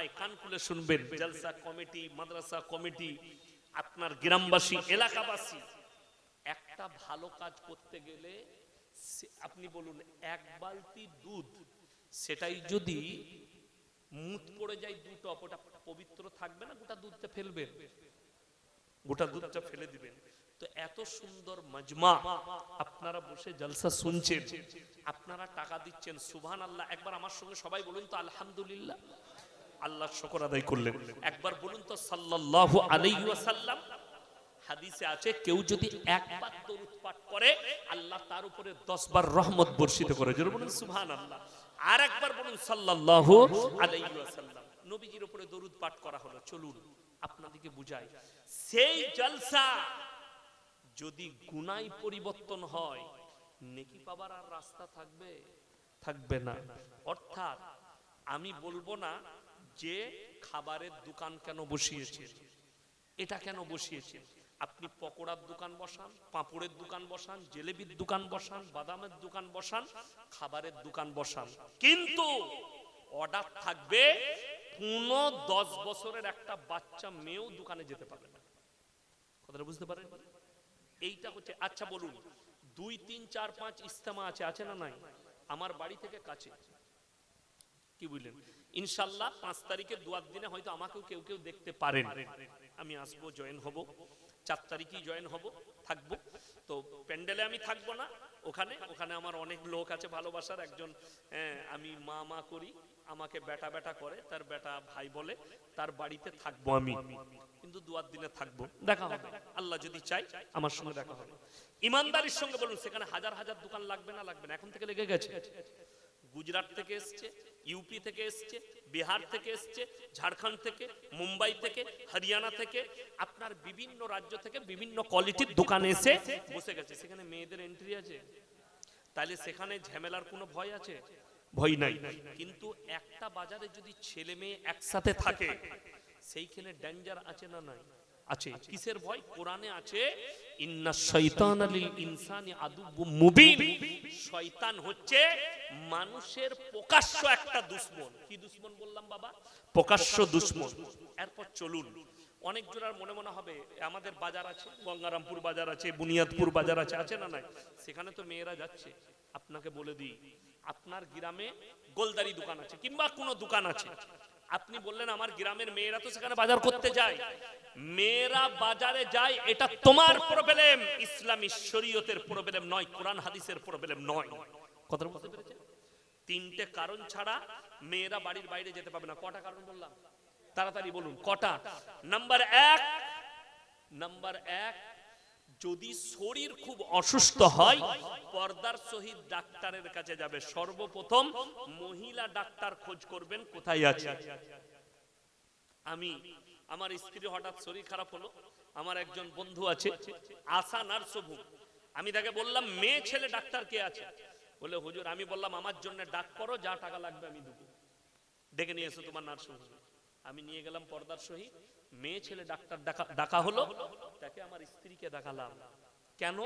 ভাই কান খুলে শুনবেন। জলসা কমিটি, মাদ্রাসা কমিটি, আপনার গ্রামবাসী, এলাকাবাসী, একটা ভালো কাজ করতে গেলে আপনি বলুন, এক বালতি দুধ, সেটাই যদি মুত পড়ে যায় দুটো ওটা পবিত্র থাকবে না? গোটা দুধটা ফেলবে? গোটা দুধটা ফেলে দিবেন। তো এত সুন্দর মজমা আপনারা বসে জলসা শুনছেন। আপনারা টাকা দিচ্ছেন। সুবহান আল্লাহ একবার আমার সঙ্গে সবাই বলুন তো, আলহামদুলিল্লাহ। আল্লাহ শকর আদায় করলেন। একবার বলুন তো, সাল্লাল্লাহু আলাইহি ওয়াসাল্লাম, হাদিসে আছে, কেউ যদি একবার দরুদ পাঠ করে, আল্লাহ তার উপরে 10 বার রহমত বর্ষিত করে। বলুন আর একবার বলুন নবীজির উপরে দরুদ পাঠ করা হলো। চলুন, আপনাদেরকে বুঝাই। সেই জলসা যদি গুনাই পরিবর্তন হয়, নেকি পাবার আর রাস্তা থাকবে? থাকবে না। অর্থাৎ, আমি বলব না যে খাবারের দোকান কেন বসিয়েছেন? এটা কেন বসিয়েছেন? আপনি পকোড়ার দোকান বসান, পাঁপড়ের দোকান বসান, জেলেবির দোকান বসান, বাদামের দোকান বসান, খাবারের দোকান বসান। কিন্তু অর্ডার থাকবে কোন দশ বছরের একটা বাচ্চা মেয়েও দোকানে যেতে পারবে না। কথাটা বুঝতে পারেন? এইটা হচ্ছে আচ্ছা বলুন, দুই, তিন, চার, পাঁচ ইস্তেমা আছে আছে না নাই? আমার বাড়ি থেকে কাছে। কি বুঝলেন? ইনশাল্লাহ পাঁচ তারিখে দুয়ার দিনে হয়তো আমাকেও কেউ কেউ দেখতে পারেন। আমি আসব জয়েন হব। চার তারিখেই জয়েন হব থাকব। তো প্যান্ডেলে আমি থাকব না ওখানে। ওখানে আমার অনেক লোক আছে ভালোবাসার একজন হ্যাঁ, আমি মা মা করি আমাকে বেটা বেটা করে তার বেটা ভাই বলে তার বাড়িতে থাকব আমি। কিন্তু দুয়ার দিনে থাকব। দেখা হবে। আল্লাহ যদি চাই আমার সঙ্গে দেখা হবে। ইমানদারির সঙ্গে বলুন সেখানে হাজার হাজার দোকান লাগবে না লাগবে না? এখন থেকে লেগে গেছে। গুজরাট থেকে এসছে ইউপি থেকে এসছে, বিহার থেকে এসছে, ঝাড়খণ্ড থেকে, মুম্বাই থেকে, হরিয়ানা থেকে, আপনার বিভিন্ন রাজ্য থেকে বিভিন্ন কোয়ালিটির দোকানে এসে বসে গেছে। সেখানে মেয়েদের এন্ট্রি আছে। তাহলে সেখানে ঝামেলার কোনো ভয় আছে? ভয় নাই। কিন্তু একটা বাজারে যদি ছেলে মেয়ে একসাথে থাকে, সেইখানে ডেঞ্জার আছে না নাই? আছে। কিসের ভয়? কোরআনে আছে ইন্না শয়তান লিল ইনসানি মুবিন। শয়তান হচ্ছে মানুষের প্রকাশ্য একটা দুশ্মন। কি দুশ্মন বললাম বাবা? প্রকাশ্য দুশ্মন। এরপর চলুন। অনেক জোড়ার মনে মনে হবে আমাদের বাজার আছে গঙ্গারামপুর বাজার আছে বুনিয়াদপুর বাজার আছে আছে না নাই? সেখানে তো মেয়েরা যাচ্ছে। আপনাকে বলে দিই আপনার গ্রামে গোলদারি দোকান আছে কিংবা কোনো দোকান আছে। আপনি বললেন আমার গ্রামের মেয়েরা তো সেখানে বাজার করতে যায়। মেয়েরা বাজারে যায়, এটা তোমার প্রবলেম ইসলামী শরীয়তের প্রবলেম নয়, কোরআন হাদিসের প্রবলেম নয়। কথা বুঝতে পেরেছেন? তিনটে কারণ ছাড়া মেয়েরা বাড়ির বাইরে যেতে পারবে না। কটা কারণ বললাম? তাড়াতাড়ি বলুন, কটা? নাম্বার এক নাম্বার এক যদি শরীর খুব অসুস্থ হয়, পর্দার সহিত ডাক্তারের কাছে যাবে। সর্বপ্রথম মহিলা ডাক্তার খোঁজ করবেন, কোথায় আছে? আমি, আমার স্ত্রী হঠাৎ শরীর খারাপ হলো, আমার একজন বন্ধু আছে, আশা নার্সভু আমি তাকে বললাম, মেয়ে ছেলে ডাক্তার কে আছে? বলে, হুজুর, আমি বললাম, আমার জন্য ডাক করো, যা টাকা লাগবে আমি দেবো। ডেকে নিয়ে এসো তোমার নার্সভু আমি নিয়ে গেলাম পর্দার সহিত। মেয়ে ছেলে ডাক্তার ডাকা ডাকা হলো তাকে আমার স্ত্রীকে দেখালাম। কেন?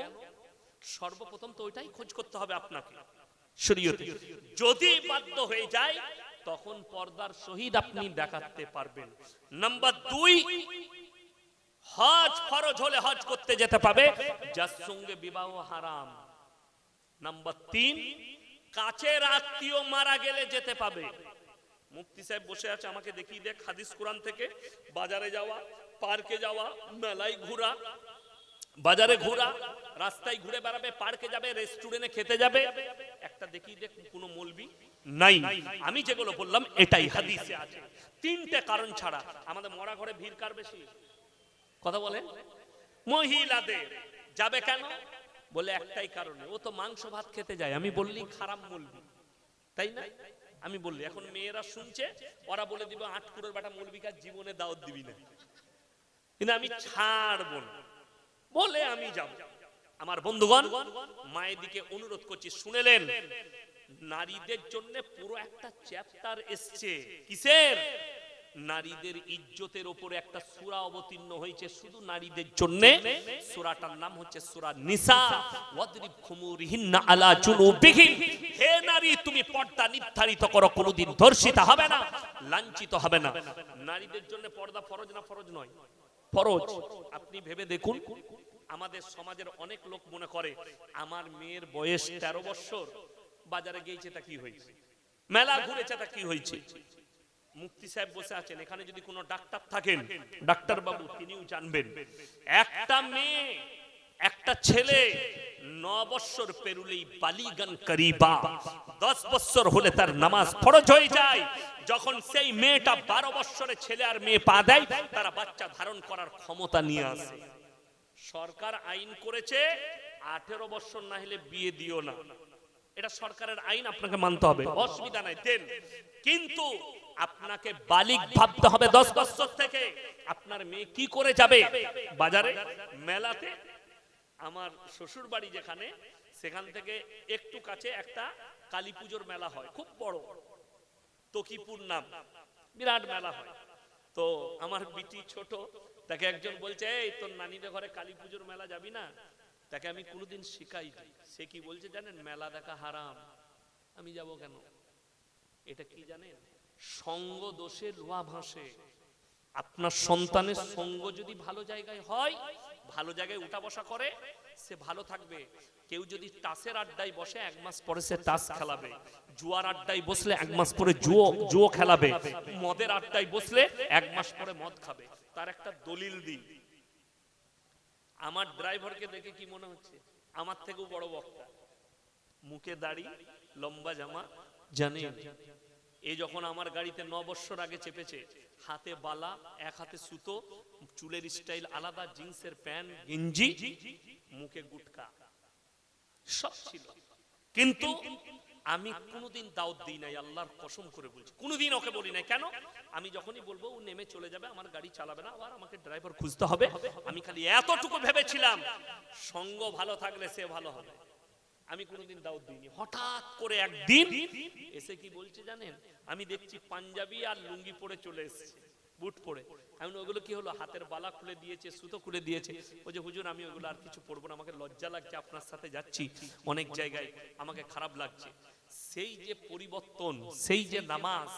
সর্বপ্রথম তো ওইটাই খোঁজ করতে হবে আপনাকে। শরীয়তে। যদি বাধ্য হয়ে যায় তখন পর্দার শহীদ আপনি দেখাতে পারবেন। নাম্বার দুই হজ ফরজ হলে হজ করতে যেতে পাবে যার সঙ্গে বিবাহ হারাম। নাম্বার তিন কাছের আত্মীয় মারা গেলে যেতে পাবে। মুফতি সাহেব বসে আছে, আমাকে দেখিয়ে দেখ, হাদিস কোরআন থেকে। বাজারে যাওয়া, পার্কে যাওয়া, মেলায় ঘোরা, বাজারে ঘোরা, রাস্তায় ঘুরে বেড়াবে, পার্কে যাবে রেস্টুরেন্টে খেতে যাবে। একটা দেখিয়ে দেখ, কোনো মলবি নাই। আমি যেগুলো বললাম, এটাই হাদিসে আছে। তিনটে কারণ ছাড়া আমাদের মরা ঘরে ভিড় কার বেশি? কথা বলেন মহিলাদের। যাবে কেন? বলে একটাই কারণে। ও তো মাংস ভাত খেতে যায়। আমি বললি খারাপ মলবি। তাই না? আমি বললি, এখন মেয়েরা শুনছে, ওরা বলে দিবে, আটকুরের বেটা মৌলবিকার জীবনে দাওয়াত দিবি না। কিন্তু আমি ছাড় বল বলে আমি যাব। আমার বন্ধুগণ, মায়ের দিকে অনুরোধ করছি, শুনেলেন? নারীদের জন্য পুরো একটা চ্যাপ্টার এসছে। কিসের? নারীদের ইজ্জতের উপরে একটা সুরা অবতীর্ণ হয়েছে শুধু নারীদের জন্য। সূরাটার নাম হচ্ছে সূরা নিসা। ওয়াদরিব খুমুরিহিন্না আলা জুনুবিহিম। হে নারী, তুমি পর্দা নির্ধারিত করো, কোনোদিন ধর্ষিতা হবে না, লাঞ্ছিত হবে না। নারীদের জন্য পর্দা ফরজ না ফরজ নয়? ফরজ। আপনি ভেবে দেখুন, আমাদের সমাজের অনেক লোক মনে করে, আমার মেয়ের বয়স তেরো বছর, বাজারে গিয়েছে তা কি হয়েছে? মেলা ঘুরেছে তা কি হয়েছে? মুক্তি সাহেব বসে আছেন এখানে যদি কোনো ডাক্তার থাকেন ডাক্তার বাবু তিনিও জানবেন। একটা মেয়ে একটা ছেলে ন বৎসর পেরুলেই বালিগান করিবা। দশ বৎসর হলে তার নামাজ ফরজ হয়ে যায়। যখন সেই মেয়েটা বারো বৎসরে ছেলে আর মেয়ে পা দেয় তারা বাচ্চা ধারণ করার ক্ষমতা নিয়ে আসে। সরকার আইন করেছে আঠেরো বছর না হলে বিয়ে দিও না। এটা সরকারের আইন আপনাকে মানতে হবে। অসুবিধা নাই দেন। কিন্তু আপনাকে বালিক ভাবতে হবে দশ বছর থেকে। আপনার মেয়ে কি করে যাবে বাজারে? মেলাতে? আমার শ্বশুর বাড়ি যেখানে, সেখান থেকে একটু কাছে একটা কালী পুজোর মেলা হয়, খুব বড়। তকিপুর নাম। বিরাট মেলা হয়। তো আমার বিটি ছোট, তাকে একজন বলছে, এই, তোর নানিদের ঘরে কালী পুজোর মেলা যাবি না? তাকে আমি কোনোদিন শিখাই সে কি বলছে জানেন? মেলা দেখা হারাম। আমি যাব কেন? এটা কি জানেন? সঙ্গ দোষে লোহা ভাসে। আপনার সন্তানের সঙ্গ যদি ভালো জায়গায় হয়, ভালো জায়গায় উঠা বসা করে, সে ভালো থাকবে। কেউ যদি টাসের আড্ডায় বসে, এক মাস পরে সে টাস খেলাবে। জুয়ার আড্ডায় বসলে এক মাস পরে জুয়ো জুয়ো খেলাবে। মদের আড্ডায় বসলে এক মাস পরে মদ খাবে। তার একটা দলিল দিই আমার ড্রাইভারকে দেখে কি মনে হচ্ছে? আমার থেকেও বড় বক্তা। মুখে দাড়ি, লম্বা জামা জানে এ যখন আমার গাড়িতে ন বছর আগে চেপেছে, হাতে বালা, এক হাতে সুতো, চুলের স্টাইল আলাদা, জিন্সের প্যান্ট, গেঞ্জি, মুখে গুটকা, সব ছিল। কিন্তু আমি কোনোদিন দাওয়াত দিই নাই, আল্লাহর কসম করে বলছি। কোনোদিন ওকে বলি নাই। কেন? আমি যখনই বলব, ও নেমে চলে যাবে, আমার গাড়ি চালাবে না, আবার আমাকে ড্রাইভার খুঁজতে হবে। আমি খালি এতটুকু ভেবেছিলাম, সঙ্গ ভালো থাকলে সে ভালো হবে। আমি কোনোদিন দাওয়াত দিইনি। হঠাৎ করে একদিন এসে কি বলছে জানেন? আমি দেখছি পাঞ্জাবি আর লুঙ্গি পরে চলে এসেছে, বুট পরে। আমি ওগুলো কি হলো? হাতের বালা খুলে দিয়েছে, সুতো খুলে দিয়েছে? ও যে, হুজুর, আমি ওগুলো আর কিছু পরবো না, আমাকে লজ্জা লাগছে, আপনার সাথে যাচ্ছি। অনেক জায়গায় আমাকে খারাপ লাগছে। সেই যে পরিবর্তন, সেই যে নামাজ,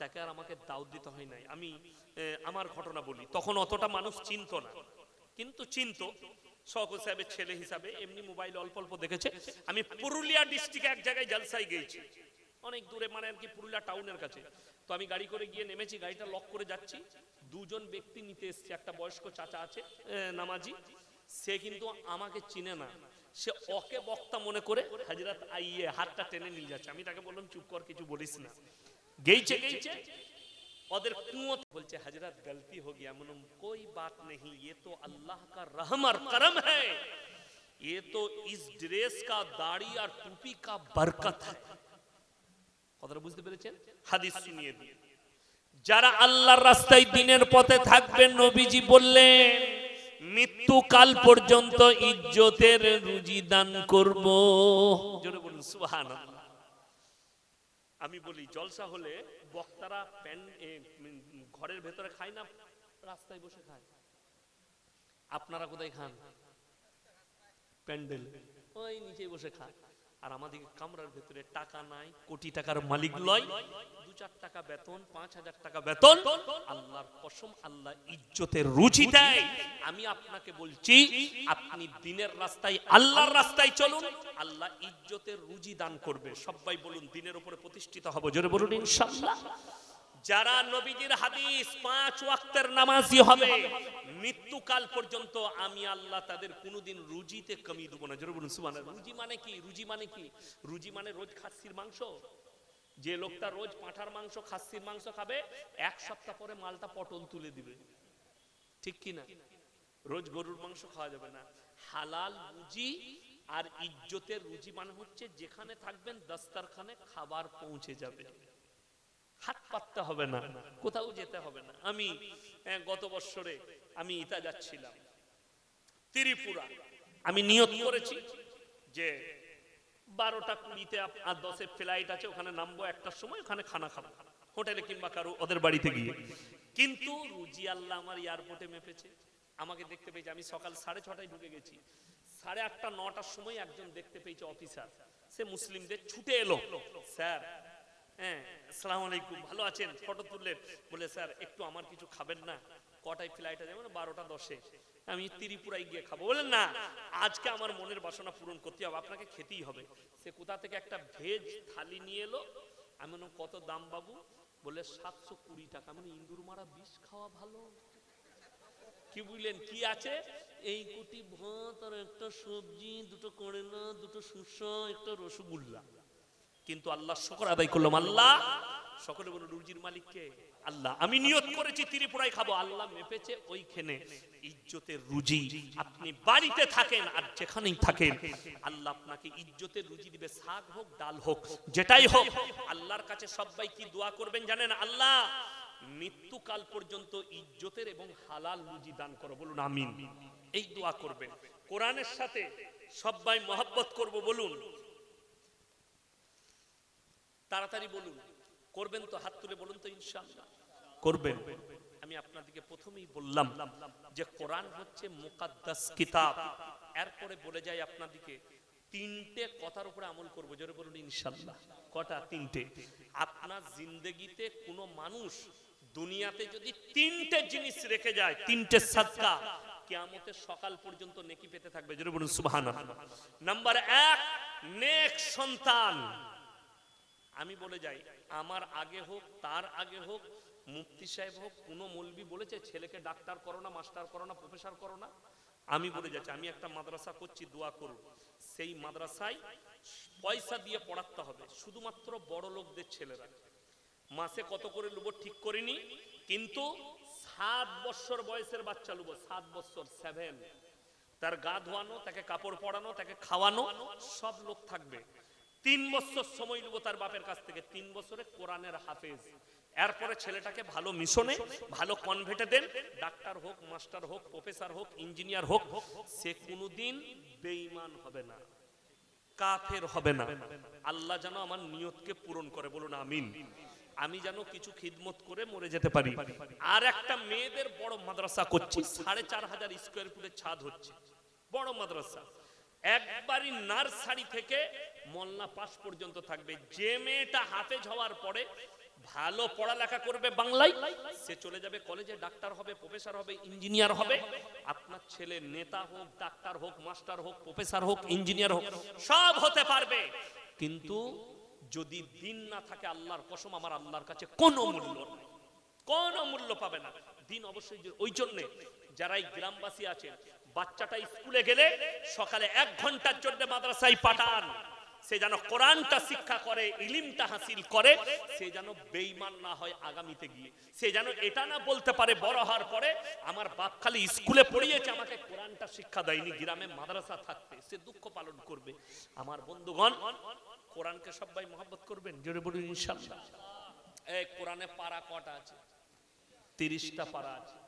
তাকে আর আমাকে দাওয়াত দিতে হয় নাই। আমি আমার ঘটনা বলি। তখন অতটা মানুষ চিনতো না। কিন্তু চিনতো শওকত সাহেবের ছেলে হিসাবে এমনি মোবাইল অল্প অল্প দেখেছে। আমি পুরুলিয়া ডিস্ট্রিক্টে এক জায়গায় জলসাই গিয়েছি। অনেক দূরে মানে আর কি পুরুলিয়া টাউনের কাছে। তো আমি গাড়ি করে গিয়ে নেমেছি, গাড়িটা লক করে যাচ্ছি। দুজন ব্যক্তি নিতে এসছে, একটা বয়স্ক চাচা আছে নামাজি। সে কিন্তু আমাকে চিনে না। সে ওকে বক্তা মনে করে হাজিরাত আইয়ে হাতটা টেনে নিয়ে যাচ্ছে। আমি তাকে বললাম, চুপ কর, কিছু বলিস না। গেইছে গেইছে। ওদের কুঁয়ো বলছে हजरत गलती हो गया मनुम कोई बात नहीं ये तो अल्लाह का रहम और करम है ये तो इस ड्रेस का दाढ़ी और टोपी का बरकत है কথাটা বুঝতে পেরেছেন হাদিস শুনিয়ে দিয়ে যারা আল্লাহর রাস্তায় দিনের পথে থাকবেন নবীজি বললেন মৃত্যুকাল পর্যন্ত ইজ্জতের রুজি দান করব জোরে বলুন সুবহানাল্লাহ আমি বলি, জলসা হলে বক্তারা প্যান ঘরের ভেতরে খায় না, রাস্তায় বসে খায়? আপনারা কোথায় খান? প্যান্ডেল। ওই নিচে বসে খায় আর আমাদের কামরার ভেতরে টাকা নাই, কোটি টাকার মালিক লয়। দু চার টাকা বেতন, পাঁচ হাজার টাকা বেতন। আল্লাহর কসম আল্লাহ ইজ্জতের রুচি দেয়। আমি আপনাকে বলছি, আপনি দিনের রাস্তায়, আল্লাহর রাস্তায় চলুন। আল্লাহ ইজ্জতের রুজি দান করবে। সবাই বলুন, দিনের উপরে প্রতিষ্ঠিত হব। জোরে বলুন ইনশাআল্লাহ যারা নবীজির হাদিস পাঁচ ওয়াক্তের নামাজি হবে, মৃত্যুকাল পর্যন্ত আমি আল্লাহ তাদের কোনোদিন রুজিতে কমি দেবো না। জোরে বলুন রুজি মানে কি? রুজি মানে কি? রুজি মানে রোজ খাসির মাংস। যে লোকটা রোজ পাঁঠার মাংস, খাসির মাংস খাবে, এক সপ্তাহ পরে মালটা পটল তুলে দিবে। ঠিক কি না? রোজ গরুর মাংস খাওয়া যাবে না। হালাল রুজি আর ইজ্জতের রুজি মানে হচ্ছে যেখানে থাকবেন, দস্তারখানে খাবার পৌঁছে যাবে। হাত পাততে হবে না, কোথাও যেতে হবে না। আমি গত বছরে আমি ইতা যাচ্ছিলাম। ত্রিপুরা। আমি নিয়ত করেছি যে বারোটা কুড়িতে আর দশে ফ্লাইট আছে, ওখানে নামবো একটার সময়, ওখানে খানা খাব, হোটেলে কিংবা কারও ওদের বাড়িতে গিয়ে। কিন্তু রুজি আল্লাহ আমার এয়ারপোর্টে মেপেছে। আমাকে দেখতে পেয়েছে, আমি সকাল সাড়ে ছটায় ঢুকে গেছি। সাড়ে আটটা, নটার সময় একজন দেখতে পেয়েছে অফিসার সে মুসলিমদের ছুটে এলো। স্যার হ্যাঁ ভালো আছেন? ফটো তুললেন। বলে স্যার, একটু আমার কিছু খাবেন না। কটায় ফ্লাইট মানে বারোটা দশে। আমি ত্রিপুরায় গিয়ে খাব। বলেন না, আজকে আমার মনের বাসনা পূরণ করতে হবে। আপনাকে খেতেই হবে। সে কোথা থেকে একটা ভেজ থালি নিয়ে এলো। আমি কত দাম বাবু? বলে সাতশো কুড়ি টাকা। মানে ইন্দুর মারা বিষ খাওয়া ভালো? কি বুঝলেন, কি আছে? এই কুটি ভাত আর একটা সবজি, দুটো করেলা, দুটো সুসা একটা রসগোল্লা। কিন্তু আল্লাহ শকর আদায় করলাম। আল্লাহ সকলে বলুন রুজির মালিককে আল্লাহ, আমি নিয়ত করেছি, ত্রিপুরায় খাব। আল্লাহ মেপেছে ওইখানে ইজ্জতের রুজি। আপনি বাড়িতে থাকেন আর যেখানেই থাকেন, আল্লাহ আপনাকে ইজ্জতের রুজি দিবে। শাক হোক, ডাল হোক, যেটাই হোক, আল্লাহর কাছে সবাই কি দোয়া করবেন জানেন? আল্লাহ, মৃত্যুকাল পর্যন্ত ইজ্জতের এবং হালাল রুজি দান করো। বলুন, আমিন। এই দোয়া করবেন। কোরআনের সাথে সবাই মহব্বত করব, বলুন। তাড়াতাড়ি বলুন। করবেন তো হাত তুলে বলুন তো ইনশাআল্লাহ। করবেন। আমি আপনাদেরকে প্রথমেই বললাম যে কোরআন হচ্ছে মুকাদ্দাস কিতাব। এরপরে বলে যাই আপনাদেরকে তিনটে কথার উপরে আমল করব। জোরে বলুন ইনশাআল্লাহ। কটা? তিনটে। আপনার জিন্দগিতে কোনো মানুষ দুনিয়াতে যদি তিনটে জিনিস রেখে যায় তিনটে সাদকা কিয়ামতের সকাল পর্যন্ত নেকি পেতে থাকবে। জোরে বলুন সুবহানাল্লাহ। নাম্বার এক নেক সন্তান। আমি বলে যাই, আমার আগে হোক, তার আগে হোক, মুফতি সাহেব হোক, কোনো মলবি বলেছে, ছেলেকে ডাক্তার করো না, মাস্টার করো না, প্রফেসর করো না? আমি বলে যাচ্ছি, আমি একটা মাদ্রাসা করছি, দোয়া করুন। সেই মাদ্রাসায় পয়সা দিয়ে পড়াতে হবে, শুধুমাত্র বড় লোকদের ছেলেরা। মাসে কত করে নেব ঠিক করিনি, কিন্তু সাত বছর বয়সের বাচ্চা নেব, সাত বছর সেভেন তার গা ধোয়ানো, তাকে কাপড় পরানো, তাকে খাওয়ানো, সব লোক থাকবে। তিন বছর সময় নেব তার বাপের কাছ থেকে। তিন বছরে কোরআনের হাফেজ। এরপরে ছেলেটাকে ভালো মিশনে, ভালো কনভেটে দেন। ডাক্তার হোক, মাস্টার হোক প্রফেসর হোক ইঞ্জিনিয়ার হোক, সে কোনোদিন বেঈমান হবে না, কাফের হবে না। আল্লাহ যেন আমার নিয়তকে পূরণ করে, বলুন আমিন। আমি যেন কিছু খিদমত করে মরে যেতে পারি। আর একটা মেয়েদের বড় মাদ্রাসা করছি, সাড়ে চার হাজার স্কোয়ার ফুটের ছাদ হচ্ছে। বড় মাদ্রাসা। একবারই নার্সারি থেকে মোল্লা পাস পর্যন্ত থাকবে। যে মেয়েটা হওয়ার পরে ভালো পড়ালেখা করবে বাংলায়, সে চলে যাবে কলেজে, ডাক্তার হবে, প্রফেসর হবে, ইঞ্জিনিয়ার হবে। আপনার ছেলে নেতা হোক, ডাক্তার হোক, মাস্টার হোক, প্রফেসর হোক, ইঞ্জিনিয়ার হোক, সব হতে পারবে। কিন্তু যদি দিন না থাকে আল্লাহর কসম, আমার আল্লাহর কাছে কোনো মূল্য কোনো মূল্য পাবে না। দিন অবশ্যই ওই জন্যে যারা এই গ্রামবাসী আছেন বাচ্চাটা স্কুলে গেলে সকালে এক ঘণ্টার জন্য মাদ্রাসায় পাঠান। সে যেন কোরআনটা শিক্ষা করে, ইলিমটা হাসিল করে, সে যেন বেইমান না হয় আগামীতে গিয়ে। সে যেন এটা না বলতে পারে, বড় হওয়ার পরে আমার বাপ খালি স্কুলে পড়িয়েছে, আমাকে কোরআনটা শিক্ষা দেয়নি, গ্রামে মাদ্রাসা থাকতে। সে দুঃখ পালন করবে। আমার বন্ধুগণ, কোরআনকে সবাই মহব্বত করবেন? জোরে বলুন, ইনশাআল্লাহ। এই কোরআনে পারা কটা আছে? তিরিশটা পারা আছে।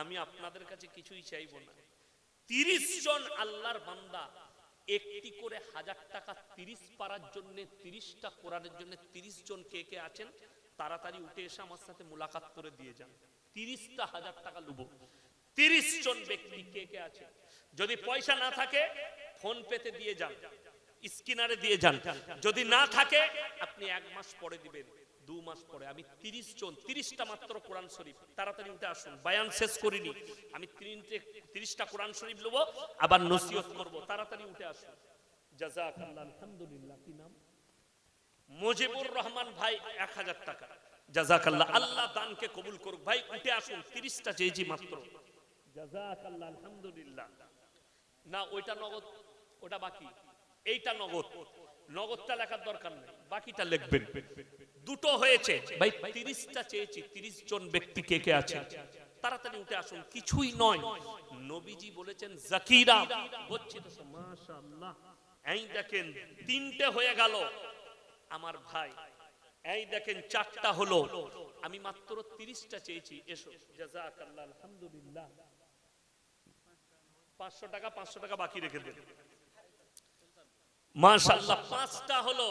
আমি আপনাদের কাছে কিছুই চাইব না। তিরিশ জন আল্লাহর বান্দা একটি করে হাজার টাকা তিরিশ পারার জন্য, তিরিশটা কোরআনের জন্য তিরিশ জন কে কে আছেন, তাড়াতাড়ি উঠে এসে আমার সাথে মোলাকাত করে দিয়ে যান। তিরিশটা হাজার টাকা লুব। তিরিশ জন ব্যক্তি কে কে আছে যদি পয়সা না থাকে, ফোন পেতে দিয়ে যান স্কিনারে দিয়ে যান। যদি না থাকে, আপনি এক মাস পরে দিবেন। দু মাস পরে আমি তিরিশ জন, তিরিশটা মাত্র কোরআন শরীফ। তাড়াতাড়ি উঠে আসুন, বায়ান শেষ করিনি। আমি তিনটে, তিরিশটা কোরআন শরীফ নেব আবার নসিহত করব। তাড়াতাড়ি উঠে আসুন। আলহামদুলিল্লাহ, কি নাম? মুজিবুর রহমান ভাই, এক হাজার টাকা। আল্লাহ দানকে কবুল করুক। ভাই, উঠে আসুন, তিরিশটা চেয়েছি মাত্র। জাজাকাল্লাহ আলহামদুলিল্লাহ। না, ওইটা নগদ, ওটা বাকি। এইটা নগদ। নগদটা লেখার দরকার নেই, বাকিটা লিখবেন। দুটো হয়েছে। ভাই, তিরিশটা চেয়েছি, তিরিশ জন ব্যক্তি কে কে আছে? তাড়াতাড়ি উঠে আসুন, কিছুই নয়। নবীজি বলেছেন, জাকিরা। হচ্ছে এই দেখেন, তিনটে হয়ে গেল। আমার ভাই, এই দেখেন, চারটা হলো। আমি মাত্র তিরিশটা চেয়েছি, এসো। জাজাকাল্লাহ আলহামদুলিল্লাহ। পাঁচশো টাকা পাঁচশো টাকা বাকি রেখে দেন। মাশাল্লাহ পাঁচটা হলো।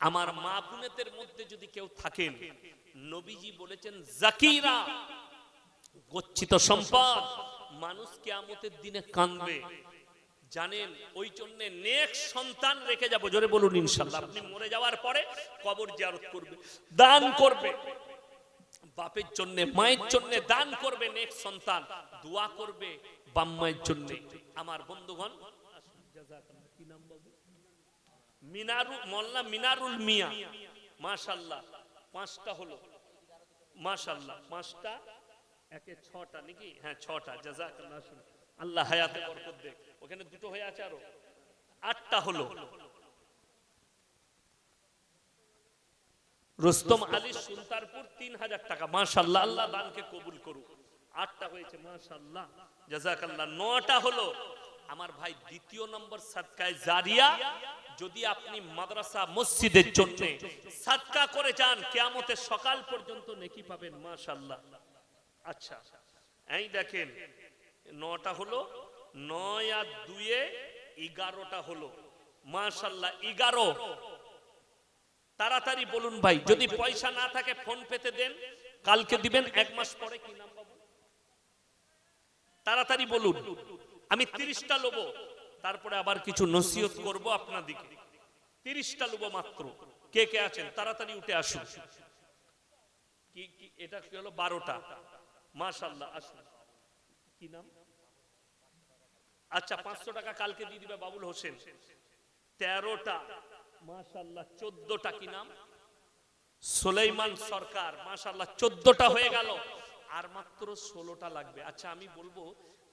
আমার মা বোনেদের মধ্যে যদি কেউ থাকেন, নবীজি বলেছেন, জাকিরা, গচ্ছিত সম্পদ, মানুষ কেয়ামতের দিনে কাঁদবে। জানেন, ওই জন্য নেক্সট সন্তান রেখে যাব, জোরে বলুন ইনশাল্লাহ। আপনি মরে যাওয়ার পরে কবর জিয়ারত করবে, দান করবে। বাপের জন্য, মায়ের জন্য দান করবে নেক্সট সন্তান, দোয়া করবে বাম মায়ের জন্য। আমার বন্ধুগণ কি বাবু মোল্লা মিনারুল মিয়া। মাশাল্লাহ, পাঁচটা হলো। মাশাল্লাহ, পাঁচটা, একে ছটা নাকি? হ্যাঁ ছটা জাজাকাল্লাহ আল্লাহ হায়াতে বরকত দেখ। ওখানে দুটো হয়ে আছে আরও। আটটা হলো। রুস্তম আলী সুলতানপুর তিন হাজার টাকা। মাশাল্লাহ, আল্লাহ দানকে কবুল করুক। আটটা হয়েছে, মাশাল্লাহ। জাজাকাল্লাহ নটা হলো। আমার ভাই দ্বিতীয় নম্বর সাদকায় জারিয়া, যদি আপনি মাদ্রাসা, মসজিদের জন্য সাদকা করে যান, কিয়ামতের সকাল পর্যন্ত নেকি পাবেন মাশাল্লাহ আচ্ছা এই দেখেন, নটা হলো, নয় আর দুয়ে এগারোটা হলো। মাশাল্লাহ এগারো। তাড়াতাড়ি বলুন ভাই, যদি পয়সা না থাকে, ফোন পেতে দেন। কালকে দিবেন, এক মাস পরে কি নাম পাবো? তাড়াতাড়ি বলুন। আমি তিরিশটা লোবো। তারপরে আবার কিছু নসিহত করব আপনাদিকে। তিরিশটা লোবো মাত্র। কে কে আছেন? তাড়াতাড়ি উঠে আসুন। কি কি, এটা কি হলো? বারোটা। মাশাল্লাহ আসুন। কি নাম? আচ্ছা পাঁচশো টাকা কালকে দিয়ে দিবে বাবুল হোসেন। তেরোটা। মাশাল্লাহ চোদ্দটা কি নাম? সুলাইমান সরকার। মাশাল্লাহ চোদ্দটা হয়ে গেল। আর মাত্র ষোলোটা লাগবে। আচ্ছা আমি বলব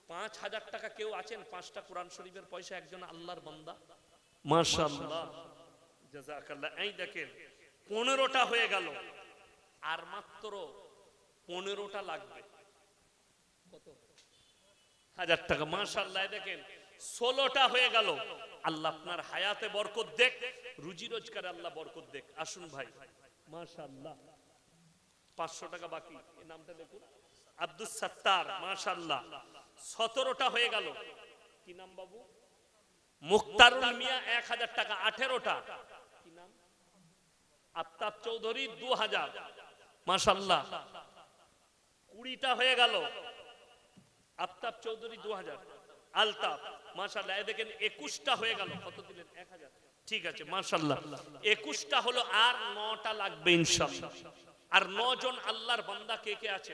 পাঁচ হাজার টাকা কেউ আছেন পাঁচটা কোরআন শরীফের পয়সা একজন আল্লাহর বান্দা। জাজাকাল্লাহ এই দেখেন পনেরোটা হয়ে গেল। আর মাত্র পনেরোটা লাগবে। কত? হাজার টাকা। দেখেন ষোলোটা হয়ে গেল। আল্লাহ আপনার হায়াতে বরকত দেখ রুজি রোজগারে আল্লাহ বরকত দেখ। আসুন ভাই। মাশাল্লাহ পাঁচশো টাকা বাকি। এই নামটা দেখুন। আব্দুল সাত্তার মাশাল্লাহ সতেরোটা হয়ে গেল। কি নাম বাবু? মুক্তারুল মিয়া কি নাম? আফতাব চৌধুরী হয়ে গেল। আফতাব চৌধুরী দেখেন, একুশটা হয়ে গেল। কত দিলেন? এক হাজার। ঠিক আছে মাশাল্লাহ হলো আর নটা লাগবে ইনশাল্লাহ আর জন আল্লাহর বান্দা কে কে আছে?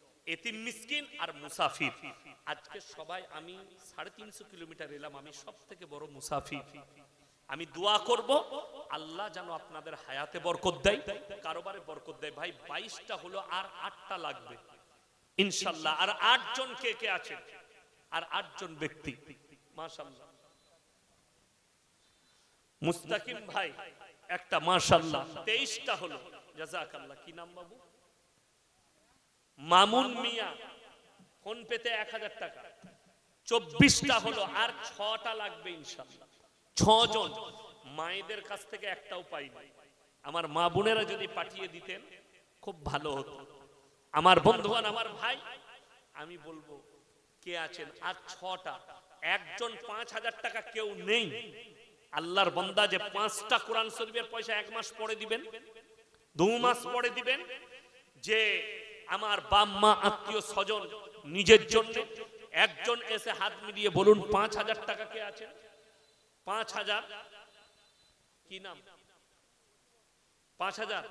এতিম মিসকিন আর মুসাফির। আজকে সবাই আমি সাড়ে তিনশো কিলোমিটার এলাম, আমি সব থেকে বড় মুসাফির। আমি দোয়া করব, আল্লাহ যেন আপনাদের হায়াতে বরকত দেয়, কারোবারে বরকত দেয়। ভাই, বাইশটা হলো আর আটটা লাগবে। ইনশাল্লাহ, আর আটজন কে কে আছে? আর আটজন ব্যক্তি। মাশাল্লাহ। মুস্তাকিম ভাই, একটা মাশাল্লাহ। তেইশটা হলো। জাজাকাল্লাহ কি নাম বাবু? মামুন মিয়া, ফোন পেতে এক হাজার টাকা। চব্বিশটা হলো, আর ছটা লাগবে ইনশাল্লাহ ছজন, মায়েদের কাছ থেকে একটাও পাইনি। আমার মা বোনেরা যদি পাঠিয়ে দিতেন, খুব ভালো হতো। আমার বন্ধুগণ, আমার ভাই, আমি বলব, কে আছেন? আর ছটা, একজন পাঁচ হাজার টাকা কেউ নেই। আল্লাহর বন্দা যে পাঁচটা কোরআন শরীফের পয়সা এক মাস পরে দিবেন, দু মাস পরে দিবেন, যে আমার বাপ, মা, আত্মীয় স্বজন নিজের জন্য। একজন এসে হাত মিলিয়ে বলুন, পাঁচ হাজার টাকা কে আছে? পাঁচ হাজার? কি নাম? পাঁচ হাজার?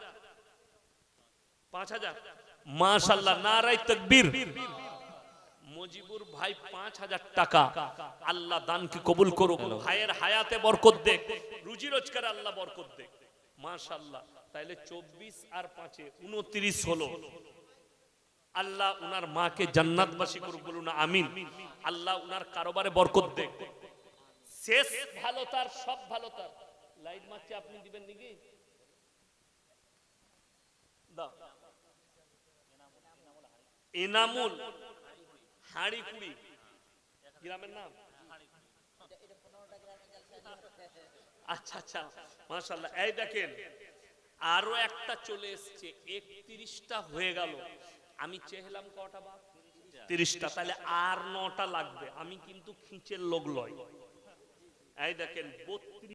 পাঁচ হাজার? মাশাল্লাহ নারাই তকবীর। মজিবুর ভাই, পাঁচ হাজার টাকা। আল্লাহ দানকে কবুল করুক, ভাইয়ের হায়াতে বরকত দেখ রুজি রোজগার আল্লাহ বরকত দেখ মাশাল্লাহ তাইলে চব্বিশ আর পাঁচে উনত্রিশ হলো। আল্লাহ উনার মাকে জান্নাতবাসী করুক বলুন আমিন। আল্লাহ উনার কারোবারে বরকত দেখ শেষ ভালো তার, সব ভালো তার। লাইট মারছে আপনি দিবেন নাকি? এনামুল হাড়ি কুড়ি গ্রামের নাম? আচ্ছা আচ্ছা। মাশাল্লাহ এই দেখেন, আরও একটা চলে এসছে, একত্রিশটা হয়ে গেল। আমি চেহলাম কটা বাপ তিরিশটা, তাহলে আর নটা লাগবে। আমি কিন্তু খিঁচের লোক লয়। এই দেখেন, বত্রিশ